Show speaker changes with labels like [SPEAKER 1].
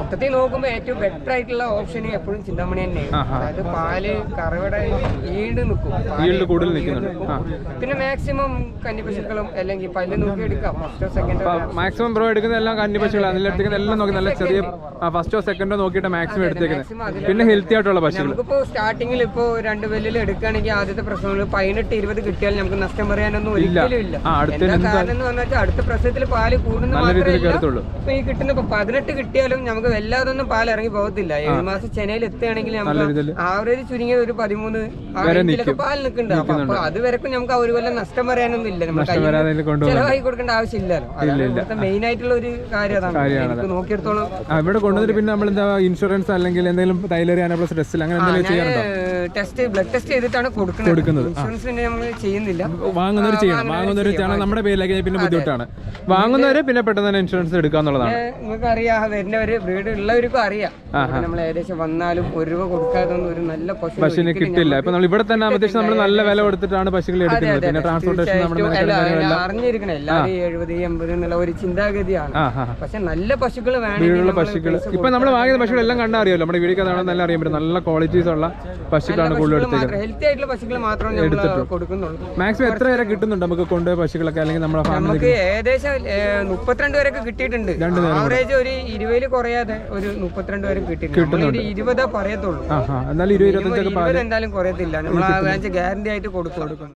[SPEAKER 1] മൊത്തത്തിൽ നോക്കുമ്പോൾ ഏറ്റവും ബെറ്റർ ആയിട്ടുള്ള ഓപ്ഷൻ എപ്പോഴും ചിന്താമണി തന്നെയാണ്. അതായത് പാൽ കറവയുടെ ഈട് നിൽക്കും.
[SPEAKER 2] കൂടുതൽ നിൽക്കുന്നുണ്ട്.
[SPEAKER 1] പിന്നെ മാക്സിമം കന്നിപ്പശുക്കളും അല്ലെങ്കിൽ പല്ല് നോക്കി എടുക്കാം. ഫസ്റ്റോ സെക്കൻഡോ
[SPEAKER 2] മാക്സിമം ബ്രോ എടുക്കുന്ന എല്ലാം കന്നി പശുക്കളാണ് അതിൽ എടുത്തേക്കുന്ന എല്ലാം നോക്കി നല്ല ചെറിയ ഫസ്റ്റോ സെക്കൻഡോ നോക്കിയിട്ട് മാക്സിമം എടുത്തേക്കുന്നത്. പിന്നെ ഹെൽത്തി ആയിട്ടുള്ള പശുക്കൾ
[SPEAKER 1] നമുക്കിപ്പോ സ്റ്റാർട്ടിങ്ങിൽ ഇപ്പോ രണ്ട് വെല്ലിൽ എടുക്കുകയാണെങ്കിൽ ആദ്യത്തെ പ്രശ്നങ്ങൾ പതിനെട്ട് ഇരുപത് കിട്ടിയാൽ നമുക്ക് നഷ്ടം പറയാനൊന്നും ഒരിക്കലും ഇല്ല. കാരണം എന്ന് പറഞ്ഞാൽ അടുത്ത പ്രശ്നത്തിൽ പാൽ കൂടുന്ന മാത്രമേ ഈ കിട്ടുന്ന പതിനെട്ട് കിട്ടിയാലും നമുക്ക് വല്ലാതൊന്നും പാൽ ഇറങ്ങി പോകത്തില്ല. ഏഴ് മാസം ചെന്നൈയിൽ എത്തുകയാണെങ്കിൽ നമുക്ക് ആവറേജ് ചുരുങ്ങിയ ഒരു പതിമൂന്ന് ആ
[SPEAKER 2] നിൽക്കും.
[SPEAKER 1] പാൽ നിൽക്കുന്നുണ്ട്. അപ്പൊ അത് വരെക്കും നമുക്ക് ഒരു കൊല്ലം നഷ്ടം പറയാനൊന്നും ഇല്ല.
[SPEAKER 2] നമുക്ക്
[SPEAKER 1] ചെലവായി കൊടുക്കേണ്ട ആവശ്യമില്ലല്ലോ. അതാണ് മെയിൻ ആയിട്ടുള്ള ഒരു കാര്യം അതാണ്. നോക്കിയെടുത്തോളം
[SPEAKER 2] ഇവിടെ കൊണ്ടുവന്നിട്ട് പിന്നെ നമ്മൾ എന്താ ഇൻഷുറൻസ് അല്ലെങ്കിൽ എന്തെങ്കിലും ടൈലറി പ്ലസ് ടെസ്റ്റ് അങ്ങനെ എന്തെങ്കിലും ചെയ്യാറുണ്ടോ?
[SPEAKER 1] ടെസ്റ്റ് ബ്ലഡ് ടെസ്റ്റ് ചെയ്തിട്ടാണ് കൊടുക്കുന്നത്.
[SPEAKER 2] കൊടുക്കുന്നത്.
[SPEAKER 1] ഇൻഷുറൻസ് പിന്നെ നമ്മൾ ചെയ്യുന്നില്ല.
[SPEAKER 2] വാങ്ങുന്നവർ ചെയ്യണം. വാങ്ങുന്നവർ ചെയ്യണം. നമ്മുടെ പേരിലേക്ക് പിന്നെ ബുദ്ധിമുട്ടാണ്. വാങ്ങുന്നവർ പിന്നെ പെട്ടെന്ന് തന്നെ ഇൻഷുറൻസ് എടുക്കുക എന്നുള്ളതാണ്
[SPEAKER 1] നിങ്ങൾക്ക് അറിയാം വരുന്നവര് ബ്രീഡ് ഉള്ളവർക്കും അറിയാം. നമ്മൾ ഏകദേശം വന്നാലും ഒരു രൂപ കൊടുക്കാതെ ഒരു നല്ല പശു
[SPEAKER 2] കിട്ടില്ല. ഇപ്പൊ നമ്മൾ ഇവിടെ തന്നെ ആകുമ്പോഴത്തേക്ക് നമ്മൾ നല്ല വില കൊടുത്തിട്ടാണ് പശുക്കളെ എടുക്കുന്നത്. പിന്നെ ട്രാൻസ്പോർട്ടേഷൻ
[SPEAKER 1] അറിഞ്ഞിരിക്കണം. എല്ലാവരും എഴുപത് എൺപത് എന്നുള്ള ഒരു ചിന്താഗതിയാണ്. പക്ഷെ നല്ല പശുക്കൾ നമ്മൾ
[SPEAKER 2] പശുക്കൾ ഇപ്പൊ നമ്മൾ വാങ്ങിയ പശുക്കളെല്ലാം കണ്ടറിയാലോ. നമ്മുടെ വീടിൽ കാണാൻ നല്ല അറിയാൻ പറ്റും നല്ല ക്വാളിറ്റീസ് ഉള്ള പശുക്കളാണ് കൂടുതൽ എടുത്തേക്കുന്നത്.
[SPEAKER 1] ഹെൽത്തി ആയിട്ടുള്ള പശുക്കൾ മാത്രമേ കൊടുക്കുന്നുള്ളൂ.
[SPEAKER 2] മാക്സിമം എത്ര വരെ കിട്ടുന്നുണ്ട് നമുക്ക് കൊണ്ടുപോയ പശുക്കളൊക്കെ? അല്ലെങ്കിൽ നമ്മുടെ
[SPEAKER 1] നമുക്ക് ഏകദേശം മുപ്പത്തിരണ്ട് വരെയൊക്കെ കിട്ടിയിട്ടുണ്ട്. ആവറേജ് ഒരു ഇരുപതിൽ കുറയാതെ ഒരു മുപ്പത്തിരണ്ട് വരെ കിട്ടിയിട്ടുണ്ട്. ഇരുപതേ പറയത്തുള്ളൂ
[SPEAKER 2] ആ ആ എന്നാലും
[SPEAKER 1] എന്തായാലും കുറയത്തില്ല. നമ്മൾ ഗ്യാരണ്ടി ആയിട്ട് കൊടുത്തു കൊടുക്കും